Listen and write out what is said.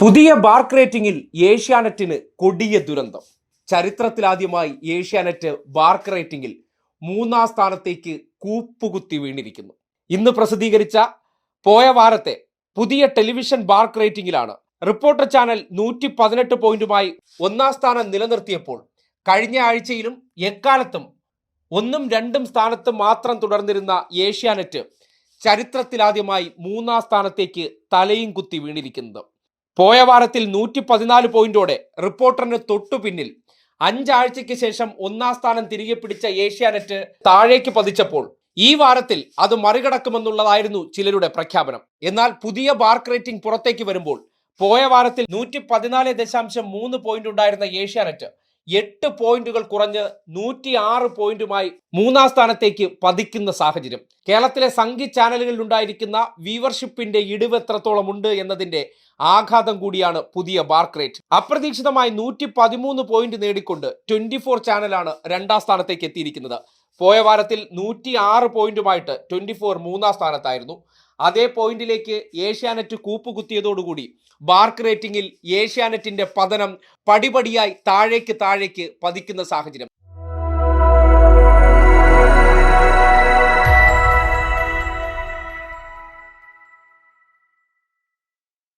പുതിയ ബാർക്ക് റേറ്റിംഗിൽ ഏഷ്യാനെറ്റിന് കൊടിയ ദുരന്തം. ചരിത്രത്തിലാദ്യമായി ഏഷ്യാനെറ്റ് ബാർക്ക് റേറ്റിംഗിൽ മൂന്നാം സ്ഥാനത്തേക്ക് കൂപ്പുകുത്തി വീണിരിക്കുന്നു. ഇന്ന് പ്രസിദ്ധീകരിച്ച പോയ വാരത്തെ പുതിയ ടെലിവിഷൻ ബാർക്ക് റേറ്റിംഗിലാണ്. റിപ്പോർട്ടർ ചാനൽ നൂറ്റി പതിനെട്ട് പോയിന്റുമായി ഒന്നാം സ്ഥാനം നിലനിർത്തിയപ്പോൾ കഴിഞ്ഞ ആഴ്ചയിലും എക്കാലത്തും ഒന്നും രണ്ടും സ്ഥാനത്ത് മാത്രം തുടർന്നിരുന്ന ഏഷ്യാനെറ്റ് ചരിത്രത്തിലാദ്യമായി മൂന്നാം സ്ഥാനത്തേക്ക് തലയും കുത്തി വീണിരിക്കുന്നത്. പോയ വാരത്തിൽ നൂറ്റി പതിനാല് പോയിന്റോടെ റിപ്പോർട്ടറിന് തൊട്ടു പിന്നിൽ. അഞ്ചാഴ്ചയ്ക്ക് ശേഷം ഒന്നാം സ്ഥാനം തിരികെ പിടിച്ച ഏഷ്യാനെറ്റ് താഴേക്ക് പതിച്ചപ്പോൾ ഈ വാരത്തിൽ അത് മറികടക്കുമെന്നുള്ളതായിരുന്നു ചിലരുടെ പ്രഖ്യാപനം. എന്നാൽ പുതിയ ബാർക്ക് റേറ്റിംഗ് പുറത്തേക്ക് വരുമ്പോൾ പോയ വാരത്തിൽ നൂറ്റി പതിനാല് ദശാംശം മൂന്ന് പോയിന്റ് ഉണ്ടായിരുന്ന ഏഷ്യാനെറ്റ് എട്ട് പോയിന്റുകൾ കുറഞ്ഞ് നൂറ്റി ആറ് പോയിന്റുമായി മൂന്നാം സ്ഥാനത്തേക്ക് പതിക്കുന്ന സാഹചര്യം. കേരളത്തിലെ സംഗീത ചാനലുകളിൽ ഉണ്ടായിരിക്കുന്ന വ്യൂവർഷിപ്പിന്റെ ഇടിവ് എത്രത്തോളം ഉണ്ട് എന്നതിന്റെ ആഘാതം കൂടിയാണ് പുതിയ ബാർക്ക് റേറ്റ്. അപ്രതീക്ഷിതമായി നൂറ്റി പതിമൂന്ന് പോയിന്റ് നേടിക്കൊണ്ട് ട്വന്റി ഫോർ ചാനലാണ് രണ്ടാം സ്ഥാനത്തേക്ക് എത്തിയിരിക്കുന്നത്. പോയ വാരത്തിൽ നൂറ്റി ആറ് പോയിന്റുമായിട്ട് ട്വന്റി ഫോർ മൂന്നാം സ്ഥാനത്തായിരുന്നു. അതേ പോയിന്റിലേക്ക് ഏഷ്യാനെറ്റ് കൂപ്പുകുത്തിയതോടുകൂടി ബാർക്ക് റേറ്റിംഗിൽ ഏഷ്യാനെറ്റിന്റെ പതനം പടിപടിയായി താഴേക്ക് താഴേക്ക് പതിക്കുന്ന സാഹചര്യം.